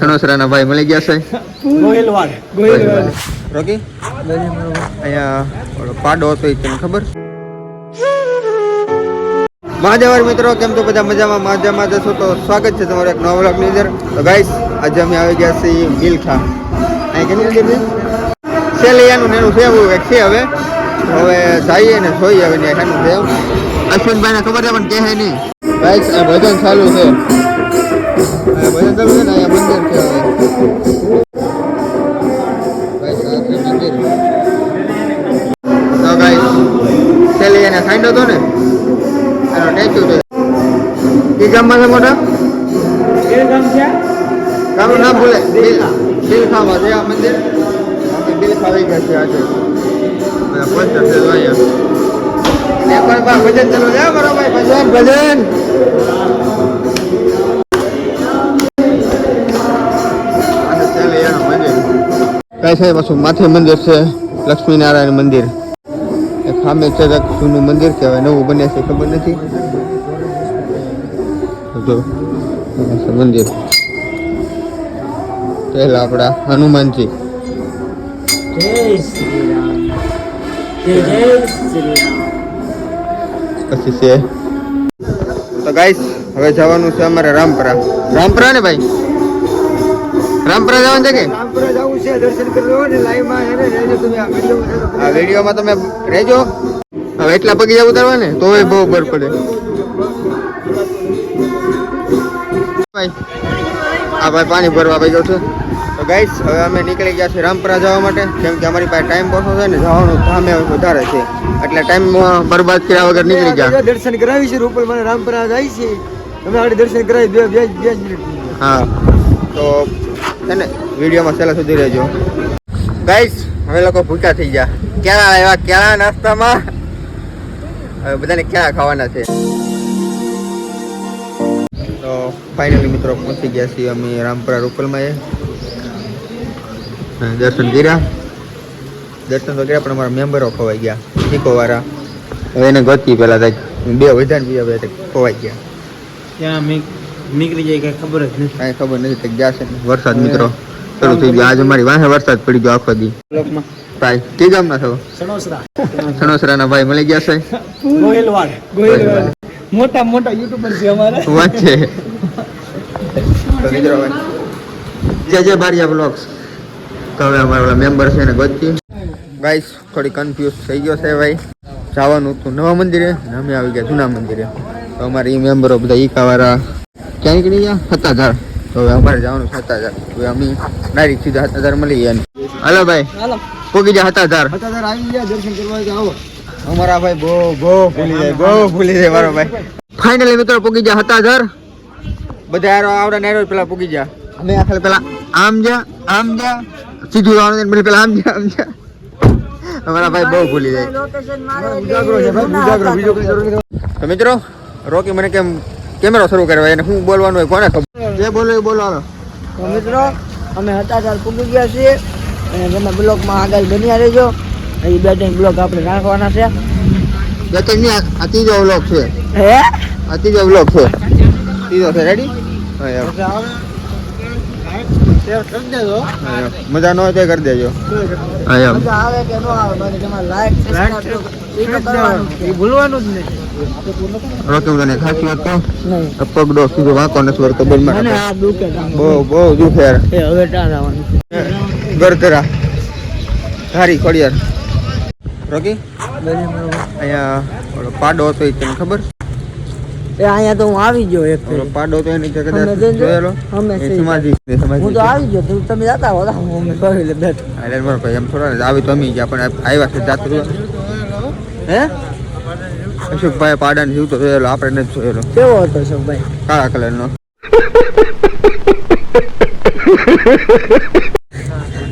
સણોસરાના ભાઈ મળી ગયા છે ગોહિલવાડ. રોકી? અહીંયા પાડો હતો એ તને ખબર? મહાદેવર મિત્રો કેમ તો બધા મજામાં મજામાં જશો તો સ્વાગત છે તમારું એક નવા વ્લોગની અંદર. તો ગાઈસ આજે અમે આવી ગયા છીએ મિલખા. અહીં કેની અંદર છે સેલિયાનું એનું છે એવું એક છે હવે. હવે જઈએ ને જોઈએ હવે ને એનું છે અશ્વિનભાઈ ને ખબર છે પણ કહે નહીં. ગાઈસ આ ભજન ચાલુ છે. ભજન છે ને અહીંયા મંદિર છે મંદિર તો સેલિયાને સાંડો હતો ને એનો ટેચ્યુ છે એ ગામમાં છે મોટા ગામનું નામ ભૂલે બિલ બિલખામાં છે આ મંદિર બિલખા આવી ગયા છે આજે બધા પોસ્ટર છે અહીંયા ભજન ચાલુ છે હો ભજન ભજન છે પાછું માથે મંદિર છે? લક્ષ્મીનારાયણ મંદિર. છે એક જૂનું મંદિર કહેવાય નવું બને છે ખબર નથી. જો મંદિર. પહેલા આપણા હનુમાનજી. પછી છે. તો ગાઈસ હવે જવાનું છે અમારે રામપરા. રામપરા ને ભાઈ? રામપરા જવાનું છે કે? રામપુરા જવું છે દર્શન કરવા ને લાઈવમાં હેને રહેજો તમે આ વિડિયો આ વિડીયોમાં તમે રહેજો હવે એટલા પગીજા ઉતારવા ને તોય બહુ બર પડે. ભાઈ આ ભાઈ પાણી ભરવા ભાઈ ગયો છે. તો ગાઈસ હવે અમે નીકળી ગયા છીએ રામપરા જવા માટે કેમ કે અમારી પાસે ટાઈમ ઓછો છે ને જવાનું સામે વધારે છે. એટલે ટાઈમ બરબાદ કર્યા વગર નીકળી ગયા. દર્શન કરાવી છે રૂપલ મને રામપુરા જાય છે. તમે આગળ દર્શન કરાવી બે બે મિનિટ હા. તો છે વિડીયોમાં છેલ્લા સુધી રહેજો. ગાઈસ હવે લોકો ભૂકા થઈ ગયા. ક્યાં આવ્યા? ક્યાં નાસ્તામાં? હવે બધાને ક્યાં ખાવાના છે? તો ફાઇનલી મિત્રો પહોંચી ગયા છીએ અમે રામપુરા રૂપલમાં દર્શન કર્યા. દર્શન તો કર્યા, પણ અમારા મેમ્બરો ખોવાઈ ગયા. ઇકો વાળા હવે એને ગતિ પેલા થાય. બે વધારે બે ખોવાઈ ગયા. ત્યાં મેં નીકળી જાય કઈ ખબર જ નથી. કઈ ખબર નથી કે ગયા છે વરસાદ મિત્રો શરૂ થઈ ગયો. આજે મારી વાહે વરસાદ પડી ગયો આખો દી. ભાઈ કે ગામના છો? સણોસરા. સણોસરાના ભાઈ મળી ગયા છે? ગોયલવાડ ગોયલવાડ મોટા મોટા યુટ્યુબર છે અમારા. વાંચે તો મિત્રો જય જય બારિયા બ્લોગ્સ. તો હવે અમારા મેમ્બર છે ને ગોતી ગાઈસ થોડી કન્ફ્યુઝ થઈ ગયો છે ભાઈ. જવાનું હતું નવા મંદિરે અમે આવી ગયા જૂના મંદિરે. તો અમારે એ મેમ્બરો બધા ઈકાવાળા ક્યાં નીકળી ગયા સત્તાધાર તો હવે અમારે જવાનું છે સત્તાધાર હવે અમે ડાયરેક્ટ સીધા સત્તાધાર મળી ગયા હાલો ભાઈ હાલો પોગી જા સત્તાધાર અત્યારે આવી ગયા દર્શન કરવા હોય તો આવો અમારા ભાઈ બહુ બહુ ભૂલી જાય બહુ ભૂલી જાય મારો ભાઈ ફાઇનલી મિત્રો પૂગી જા હતા ઘર બધા હારો આવડા નેરો પેલા પૂગી જા અમે આખરે પેલા આમ જા આમ જા સીધું જવાનું એટલે પેલા આમ જા આમ જા અમારા ભાઈ બહુ ભૂલી જાય ઉજાગરો છે ભાઈ ઉજાગરો બીજો કઈ જરૂર નથી તો મિત્રો રોકી મને કેમ કેમેરો શરૂ કર્યો એને શું બોલવાનું હોય કોને ખબર જે બોલો એ બોલવાનો તો મિત્રો અમે હતાચાર પૂગી ગયા છીએ અને તમે બ્લોકમાં આગળ બન્યા રહેજો. અહીં બે ત્રણ બ્લોક આપણે રાખવાના છે. બે ત્રણ નહીં, આ- ત્રીજો છે. હે? આ ત્રીજો વ્લોગ છે. ત્રીજો છે રેડી મજા ન હોય તો કરી દેજો. મજા આવે કે ન આવે બાકી લાઈક તો કરવાનું જ ભૂલવાનું જ નહીં. રોકી હું ખાસી વાત કહું? પગડો સીધો વાંકો નથી વળતો બોલ મને. બહુ બહુ દુખે. એ હવે ધારી ખોડિયાર. રોકી? અહીંયા પાડો હતો એ તને ખબર? એ અહીંયા તો હું આવી ગયો એક પાડો તો એની કદાચ જોયેલો. અમે સમાધિ હું તો. આવી ગયો તું તમે જતા હો હું અમે કહી લે બેઠ. અરે મારો ભાઈ એમ થોડા આવી તો અમે ગયા પણ આવ્યા છે જાતું હે? અશોકભાઈ પાડાને જીવતો જોયેલો આપણે નથી જોયેલો. કેવો હતો અશોકભાઈ? કાળા કલરનો.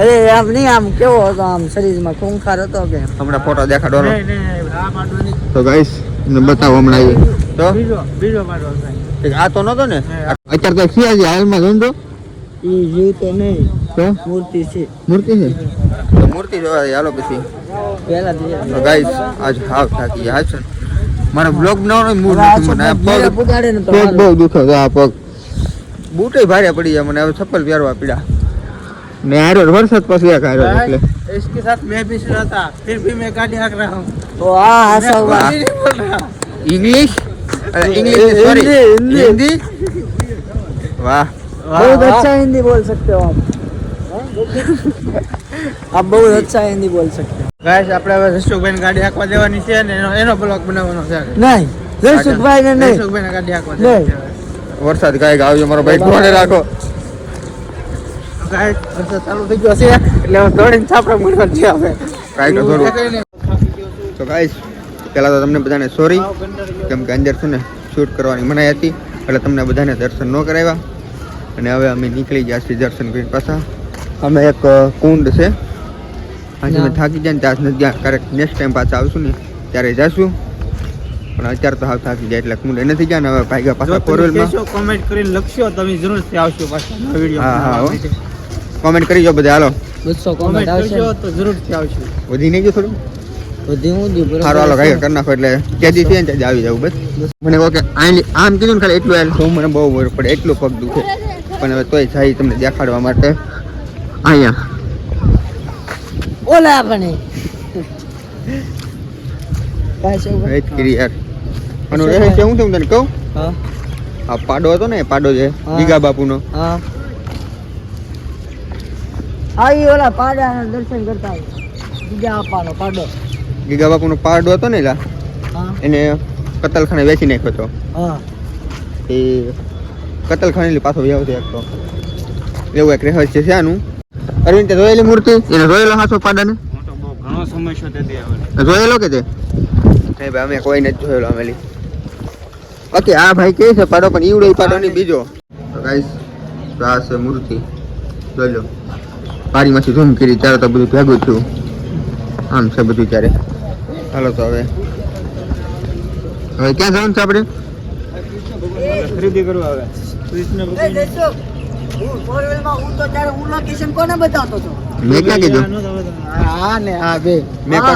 અરે આમ નહીં આમ કેવો હતો? આમ શરીરમાં ખૂંખાર હતો કે? હમણાં ફોટો દેખાડવાનો. તો ગાઈસ બતાવો હમણાં આવી તો બીજો બીજો પાડો થાય. એક આ તો નતો ને અત્યારે તો ખીયા છે હાલમાં જોન તો એ જીવ તો નહીં તો મૂર્તિ છે મૂર્તિ છે તો મૂર્તિ જોવા જઈએ, હાલો પછી પહેલા તો ગાઈસ આજ હાવ થાકી ગયા હાચન મારો બ્લોગ બનાવવાનો મૂડ નથી મને આ પગ પુગાડે ને તો પગ હારું. બહુ દુખે છે આ પગ બૂટે ભારે પડી જાય મને હવે ચપ્પલ પહેરવા પીડા ને હારો વરસાદ પછી એક હારો એટલે इसके साथ मैं भी सुना था फिर भी मैं गाड़ी हाँक रहा हूँ તો આ હાસા मैं हुआ कुछ नहीं बोल रहा English English sorry Hindi, Hindi. Hindi वाह बहुत अच्छा हिंदी बोल सकते हो आप आप बहुत अच्छा हिंदी बोल सकते हो ગાઈસ આપણે હવે જસુકભાઈ ગાડી હાંકવા દેવાની છે ને એનો એનો બ્લોગ બનાવવાનો છે નહીં જયસુખભાઈ ને નહીં જસુકભાઈ ગાડી હાંકવા નહીં. દેવાની છે વરસાદ કાંઈક આવ્યો મારો ભાઈ કોને રાખો ગાઈસ વરસાદ ચાલુ થઈ ગયો છે એટલે હવે દોડીને છાપરા મૂકવા છે હવે કાંઈક તો થોડું તો ગાઈસ પહેલાં તો તમને બધાને સોરી કેમ કે અંદર છે ને શૂટ કરવાની મનાઈ હતી એટલે તમને બધાને દર્શન ન કરાવ્યા. અને હવે અમે નીકળી ગયા છીએ દર્શન કરીને પાછા. અમે એક કુંડ છે. આજે અમે થાકી જાય ને ત્યાં નથી ગયા ક્યારેક નેક્સ્ટ ટાઈમ પાછા આવશું ને ત્યારે જઈશું પણ અત્યારે તો હાવ થાકી જાય એટલે કુંડ નથી ગયા ને હવે જો પાછા ફોરમાં. કોમેન્ટ કરીને લખશો તમે જરૂરથી આવશો પાછા વીડિયો હા, હા, કોમેન્ટ કરી જો બધા હાલો. બસો કોમેન્ટ કોમેન્ટ આવશે. તો જરૂરથી આવશો. વધી નહીં ગયો થોડું? હાલો? કરી નાખો એટલે ત્યાંથી છે ને આવી જવું બસ. મને કહો આમ આમ કીધું ને ખાલી એટલું હાલ તો મને બહુ વાર પડે એટલું પગ દુખે. પણ હવે તોય જાય તમને દેખાડવા માટે. અહીંયા. ઓલા રહે છે હું. તમને કહું? હા. આ પાડો હતો ને પાડો છે. ગીગા બાપુનો. આવી ઓલા પાડાના દર્શન કરતા બીજા આપવાનો પાડો. ગીગા બાપુનો પાડો હતો ને લા એને કતલખાને વેચી નાખ્યો હતો. હા. એ કતલખાને પાછો વ્યવ હતો. એવું એક રહસ્ય છે આનું. અરવિંદ તે જોયેલી મૂર્તિ? એને જોયેલો પાડા પાડાને? ઘણો સમય છે જોયેલો કે તે? નહીં ભાઈ અમે કોઈ નથી જોયેલો અમેલી. ઓકે આ ભાઈ કે છે પાડો પણ ઈવડો પાડો નહીં બીજો. તો ગાઈસ તો આ છે મૂર્તિ. જોઈ લો. પારીમાંથી ઝૂમ કરી ત્યારે તો બધું ભેગું થયું. આમ છે બધું ત્યારે. હાલો તો હવે. હવે ક્યાં જવાનું છે આપણે? ખરીદી કરવા આવે. કૃષ્ણ એ દેશો, હું four wheel માં હું તો ત્યારે હું location કોને બતાવતો હતો? મેં ક્યાં કીધું? હા ને હા બે.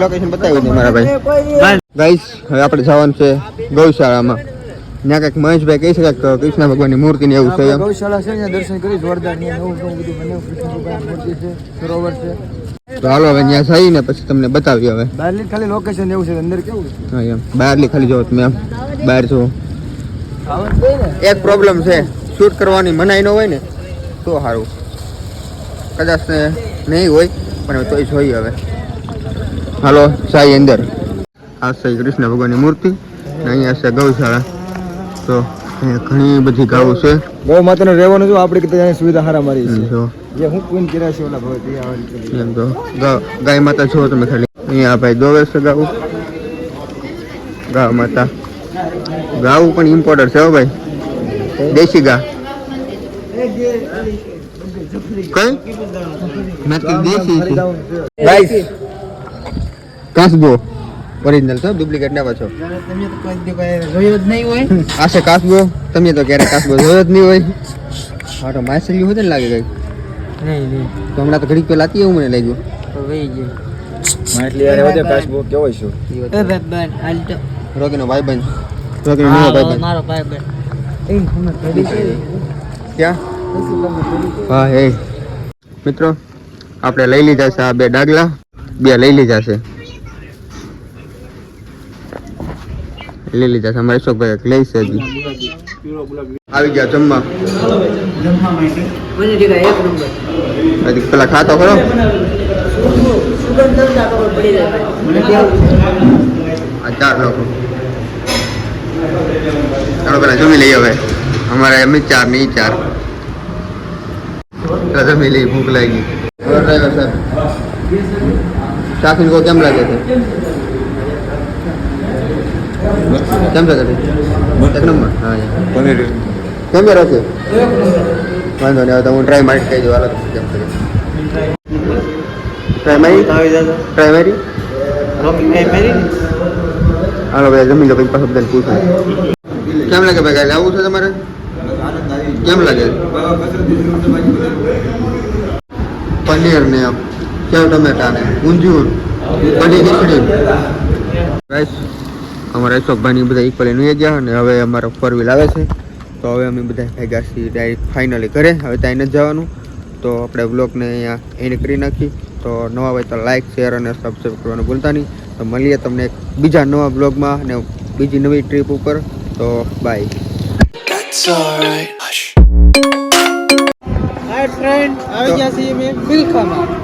લોકેશન બતાવ્યું મારા ભાઈ. મેં કોઈ દી- ગાઈસ હવે આપણે જવાનું છે ગૌશાળામાં. ત્યાં કંઈક મહેશભાઈ કહી શકે કે કૃષ્ણ ભગવાનની મૂર્તિ ને એવું છે ગૌશાળા છે દર્શન કરી જોરદાર બધું બન્યું કૃષ્ણ ભગવાન મૂર્તિ છે. સરોવર છે. તો હાલો હવે ત્યાં જઈને પછી તમને બતાવી હવે. બહારની ખાલી લોકેશન એવું છે અંદર કેવું છે? હા એમ. બહારની ખાલી જો તમે આમ બહાર છો એક પ્રોબ્લેમ છે શૂટ કરવાની મનાઈ ન હોય ને તો સારું કદાચ નહીં હોય પણ તોય જોઈએ હવે. હાલો સાઈ અંદર. આ છે કૃષ્ણ ભગવાનની મૂર્તિ ને અહીંયા છે ગૌશાળા. તો અહીંયા ઘણી બધી ગાઉ છે. ગૌ માતાને રહેવાનું જો આપણે સુવિધા હારા મારી એમ જો હું કોઈને કર્યા છે ઓલા આવવાની ગાય માતા છો તમે ખાલી. અહીંયા ભાઈ દોવે છે ગાઉ ગા માતા. ગાવું પણ ઇમ્પોર્ટર છે હો ભાઈ. દેશી ગા. કઈ? મેં દેશી છે ગાઈસ કાસબો. ઓરિજિનલ છો ડુપ્લિકેટ ના પાછો તમે તો કોઈ દી કોઈ જોયું જ નહીં હોય. આ છે કાસબો. તમે તો ક્યારે કાસબો જોયો જ નહીં હોય. હા તો માછલી હોય ને લાગે ગઈ નહીં નહીં. તો હમણાં તો ઘડીક પહેલા હતી એવું મને લાગ્યું. તો વહી ગયું. માટલી યાર વધે કાચબો કેવો છે એ બેન હાલ તો. રોગીનો ભાઈ બંધ રોગીનો ક્યાં? હા એ. મિત્રો આપણે લઈ લીધા છે આ બે ડાગલા. બે લઈ લીધા છે. લઈ લીધા છે. અમારે અશોકભાઈ એક લઈ છે હજી. આવી ગયા જમવા. પેલા ખાતો ખરો? ચાર લોકો. ચાલો પેલા જમી લઈએ હવે. અમારે એમ ચાર નહીં ચાર. જમી લઈએ ભૂખ લાગી. ડ્રાઈવર સાહેબ શાકીન કો કેમ લાગે છે? કેમ લાગે છે? એક નંબર. હા પનીર. કેમ રાખે વાંધો નહીં હવે તો હું ટ્રાય મારી કહી દઉં હાલો કેમ કરી ટ્રાય મારી મારી હાલો ભાઈ જમી લો પછી પસંદ બધાને કેમ લાગે ભાઈ કાલે આવું છે તમારે? કેમ લાગે? પનીર ને સેવ ટમેટા ને ઊંધિયું પનીર ખીચડી. ગાઈસ અમારા અશોકભાઈની બધા ઇક્વલી નહીં ગયા અને હવે અમારો ફોર વ્હીલ આવે છે. તો હવે અમે બધા ભેગા છીએ ડાયરેક્ટ ફાઇનલી ઘરે. હવે ત્યાં નથી જવાનું. તો આપણે બ્લોગને અહીંયા એન્ડ કરી નાખી. તો નવા હોય તો લાઇક શેર અને સબસ્ક્રાઈબ કરવાનું ભૂલતા નહીં. તો મળીએ તમને બીજા નવા બ્લોગમાં અને બીજી નવી ટ્રીપ ઉપર. તો બાય. હાય ફ્રેન્ડ આવી ગયા છીએ મેં બિલખામાં.